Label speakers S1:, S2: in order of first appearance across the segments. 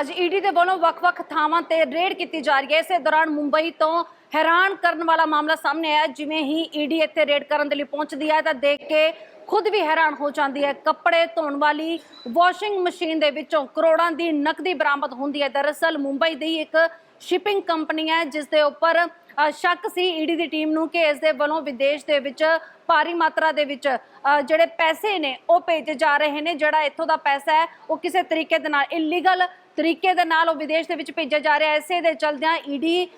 S1: ਅੱਜ ਈਡੀ ਦੇ ਵੱਲੋਂ ਵੱਖ-ਵੱਖ ਥਾਵਾਂ ਤੇ ਰੇਡ ਕੀਤੀ ਜਾ ਰਹੀ ਹੈ। ਇਸੇ ਦੌਰਾਨ ਮੁੰਬਈ ਤੋਂ ਹੈਰਾਨ ਕਰਨ ਵਾਲਾ ਮਾਮਲਾ ਸਾਹਮਣੇ ਆਇਆ, ਜਿਵੇਂ ਹੀ ਈਡੀ ਇੱਥੇ ਰੇਡ ਕਰਨ ਦੇ ਲਈ ਪਹੁੰਚਦੀ ਹੈ ਤਾਂ ਦੇਖ ਕੇ ਖੁਦ ਵੀ ਹੈਰਾਨ ਹੋ ਜਾਂਦੀ ਹੈ। ਕੱਪੜੇ ਧੋਣ ਵਾਲੀ ਵਾਸ਼ਿੰਗ ਮਸ਼ੀਨ ਦੇ ਵਿੱਚੋਂ ਕਰੋੜਾਂ ਦੀ ਨਕਦੀ ਬਰਾਮਦ ਹੁੰਦੀ ਹੈ। ਦਰਅਸਲ ਮੁੰਬਈ ਦੀ ਇੱਕ ਸ਼ਿਪਿੰਗ ਕੰਪਨੀ ਹੈ, ਜਿਸ ਦੇ ਉੱਪਰ ਸ਼ੱਕ ਸੀ ਈਡੀ ਦੀ ਟੀਮ ਨੂੰ ਕਿ ਇਸ ਦੇ ਵੱਲੋਂ ਵਿਦੇਸ਼ ਦੇ ਵਿੱਚ ਭਾਰੀ ਮਾਤਰਾ ਦੇ ਵਿੱਚ ਜਿਹੜੇ ਪੈਸੇ ਨੇ ਉਹ ਭੇਜੇ ਜਾ ਰਹੇ ਨੇ, ਜਿਹੜਾ ਇੱਥੋਂ ਦਾ ਪੈਸਾ ਹੈ, ਉਹ ਕਿਸੇ ਤਰੀਕੇ ਦੇ ਨਾਲ ਇਲੀਗਲ ਤਰੀਕੇ ਦੇ ਨਾਲ ਉਹ ਵਿਦੇਸ਼ ਦੇ ਵਿੱਚ ਭੇਜਿਆ ਜਾ ਰਿਹਾ ਹੈ। ਇਸੇ ਦੇ ਚਲਦਿਆਂ ਈਡੀ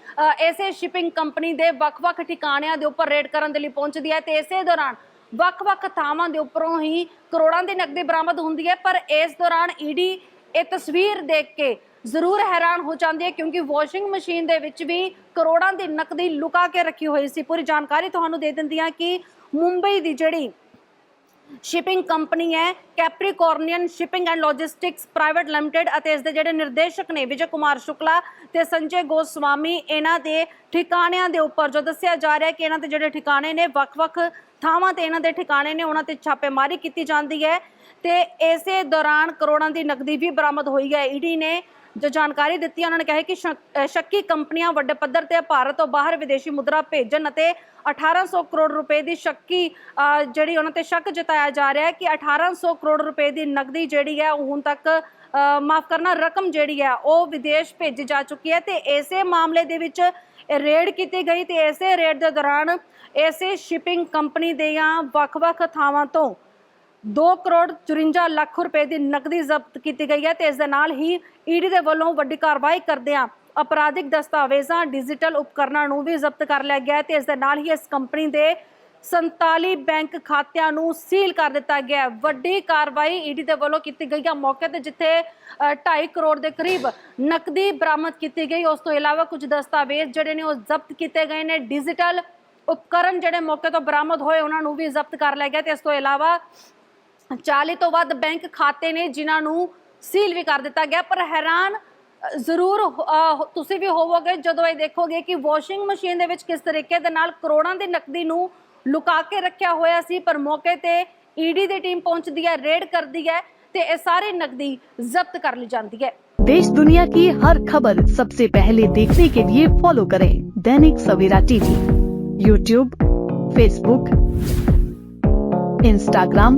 S1: ਇਸੇ ਸ਼ਿਪਿੰਗ ਕੰਪਨੀ ਦੇ ਵੱਖ-ਵੱਖ ਠਿਕਾਣਿਆਂ ਦੇ ਉੱਪਰ ਰੇਡ ਕਰਨ ਦੇ ਲਈ ਪਹੁੰਚਦੀ ਹੈ ਤੇ ਇਸੇ ਦੌਰਾਨ ਵੱਖ-ਵੱਖ ਥਾਵਾਂ ਦੇ ਉੱਪਰੋਂ ਹੀ ਕਰੋੜਾਂ ਦੀ ਨਕਦੀ ਬਰਾਮਦ ਹੁੰਦੀ ਹੈ, ਪਰ ਇਸ ਦੌਰਾਨ ਈਡੀ ਇਹ ਤਸਵੀਰ ਦੇਖ ਕੇ ਜ਼ਰੂਰ ਹੈਰਾਨ ਹੋ ਜਾਂਦੀ ਹੈ ਕਿਉਂਕਿ ਵਾਸ਼ਿੰਗ ਮਸ਼ੀਨ ਦੇ ਵਿੱਚ ਵੀ ਕਰੋੜਾਂ ਦੀ ਨਕਦੀ ਲੁਕਾ ਕੇ ਰੱਖੀ ਹੋਈ ਸੀ। ਪੂਰੀ ਜਾਣਕਾਰੀ ਤੁਹਾਨੂੰ ਦੇ ਦਿੰਦੀ ਹਾਂ ਕਿ ਮੁੰਬਈ ਦੀ ਜਿਹੜੀ ਸ਼ਿਪਿੰਗ ਕੰਪਨੀ ਹੈ Capricornian shipping and logistics private limited ਅਤੇ ਇਸ ਦੇ ਜਿਹੜੇ ਨਿਰਦੇਸ਼ਕ ਨੇ ਵਿਜੇ ਕੁਮਾਰ ਸ਼ੁਕਲਾ ਤੇ ਸੰਜੇ ਗੋਸਵਾਮੀ, ਇਹਨਾਂ ਦੇ ਠਿਕਾਣਿਆਂ ਦੇ ਉੱਪਰ ਜੋ ਦੱਸਿਆ ਜਾ ਰਿਹਾ ਕਿ ਇਹਨਾਂ ਦੇ ਜਿਹੜੇ ਠਿਕਾਣੇ ਨੇ, ਵੱਖ-ਵੱਖ ਥਾਵਾਂ ਤੇ ਇਹਨਾਂ ਦੇ ਠਿਕਾਣੇ ਨੇ, ਉਹਨਾਂ ਤੇ ਛਾਪੇਮਾਰੀ ਕੀਤੀ ਜਾਂਦੀ ਹੈ ਤੇ ਇਸੇ ਦੌਰਾਨ ਕਰੋੜਾਂ ਦੀ ਨਕਦੀ ਵੀ ਬਰਾਮਦ ਹੋਈ ਹੈ। ਈਡੀ ਨੇ ਜੋ ਜਾਣਕਾਰੀ ਦਿੱਤੀ ਉਹਨਾਂ ਨੇ ਕਿਹਾ ਕਿ ਸ਼ੱਕ- ਸ਼ੱਕੀ ਕੰਪਨੀਆਂ ਵੱਡੇ ਪੱਧਰ ਤੇ ਭਾਰਤ ਤੋਂ ਬਾਹਰ ਵਿਦੇਸ਼ੀ ਮੁਦਰਾ ਭੇਜਣ ਅਤੇ 1800 ਕਰੋੜ ਰੁਪਏ ਦੀ ਸ਼ੱਕੀ ਜਿਹੜੀ ਉਹਨਾਂ ਤੇ ਸ਼ੱਕ ਜਤਾਇਆ ਜਾ ਰਿਹਾ ਹੈ ਕਿ 1800 ਕਰੋੜ ਰੁਪਏ ਦੀ ਨਕਦੀ ਜਿਹੜੀ ਹੈ ਉਹ ਹੁਣ ਤੱਕ ਮਾਫ ਕਰਨਾ, ਰਕਮ ਜਿਹੜੀ ਹੈ ਉਹ ਵਿਦੇਸ਼ ਭੇਜੀ ਜਾ ਚੁੱਕੀ ਹੈ ਤੇ ਇਸੇ ਮਾਮਲੇ ਦੇ ਵਿੱਚ ਰੇਡ ਕੀਤੀ ਗਈ ਤੇ ਇਸੇ ਰੇਡ ਦੇ ਦੌਰਾਨ ਇਸੇ ਸ਼ਿਪਿੰਗ ਕੰਪਨੀ ਦੇ ਵੱਖ-ਵੱਖ ਥਾਵਾਂ ਤੋਂ 2 ਕਰੋੜ 54 ਲੱਖ ਰੁਪਏ ਦੀ ਨਕਦੀ ਜ਼ਬਤ ਕੀਤੀ ਗਈ ਹੈ ਤੇ ਇਸ ਦੇ ਨਾਲ ਹੀ ਈਡੀ ਦੇ ਵੱਲੋਂ ਵੱਡੀ ਕਾਰਵਾਈ ਕਰਦਿਆਂ ਅਪਰਾਧਿਕ ਦਸਤਾਵੇਜ਼ਾਂ ਡਿਜੀਟਲ ਉਪਕਰਨਾਂ ਨੂੰ ਵੀ ਜ਼ਬਤ ਕਰ ਲਿਆ ਗਿਆ ਹੈ ਤੇ ਇਸ ਦੇ ਨਾਲ ਹੀ ਇਸ ਕੰਪਨੀ ਦੇ 47 ਬੈਂਕ ਖਾਤਿਆਂ ਨੂੰ ਸੀਲ ਕਰ ਦਿੱਤਾ ਗਿਆ ਵੱਡੀ ਕਾਰਵਾਈ ਈਡੀ ਦੇ ਵੱਲੋਂ ਕੀਤੀ ਗਈ ਹੈ। ਮੌਕੇ ਤੇ ਜਿੱਥੇ ਅ, 2.5 ਕਰੋੜ ਦੇ ਕਰੀਬ ਨਕਦੀ ਬਰਾਮਦ ਕੀਤੀ ਗਈ ਉਸ ਤੋਂ ਇਲਾਵਾ ਕੁਝ ਦਸਤਾਵੇਜ਼ ਜਿਹੜੇ ਨੇ ਉਹ ਜ਼ਬਤ ਕੀਤੇ ਗਏ ਨੇ। ਡਿਜੀਟਲ ਉਪਕਰਨ ਜਿਹੜੇ ਮੌਕੇ ਤੋਂ ਬਰਾਮਦ ਹੋਏ ਉਹਨਾਂ ਨੂੰ ਵੀ ਜ਼ਬਤ ਕਰ ਲਿਆ ਗਿਆ ਤੇ ਇਸ ਤੋਂ ਇਲਾਵਾ 40 ਤੋਂ ਵੱਧ ਬੈਂਕ ਖਾਤੇ ਨੇ ਜਿਨ੍ਹਾਂ ਨੂੰ ਸੀਲ ਵੀ ਕਰ ਦਿੱਤਾ ਗਿਆ ਪਰ ਹੈਰਾਨ ਅ, ਜ਼ਰੂਰ ਅ, ਤੁਸੀਂ ਵੀ ਹੋਵੋਗੇ ਜਦੋਂ ਇਹ ਦੇਖੋਗੇ ਕਿ ਵਾਸ਼ਿੰਗ ਮਸ਼ੀਨ ਦੇ ਵਿੱਚ ਕਿਸ ਤਰੀਕੇ ਦੇ ਨਾਲ ਕਰੋੜਾਂ ਦੀ ਨਕਦੀ ਨੂੰ ਲੁਕਾ ਕੇ ਰੱਖਿਆ ਹੋਇਆ ਸੀ ਪਰ ਮੌਕੇ ਤੇ ਈਡੀ ਦੀ ਟੀਮ ਪਹੁੰਚਦੀ ਹੈ ਰੇਡ ਕਰਦੀ ਹੈ ਤੇ ਇਹ ਸਾਰੀ ਨਕਦੀ ਜ਼ਬਤ ਕਰ ਲਈ ਜਾਂਦੀ ਹੈ
S2: देश दुनिया की हर खबर सबसे पहले देखने के लिए फॉलो करें Dainik Savera TV YouTube Facebook Instagram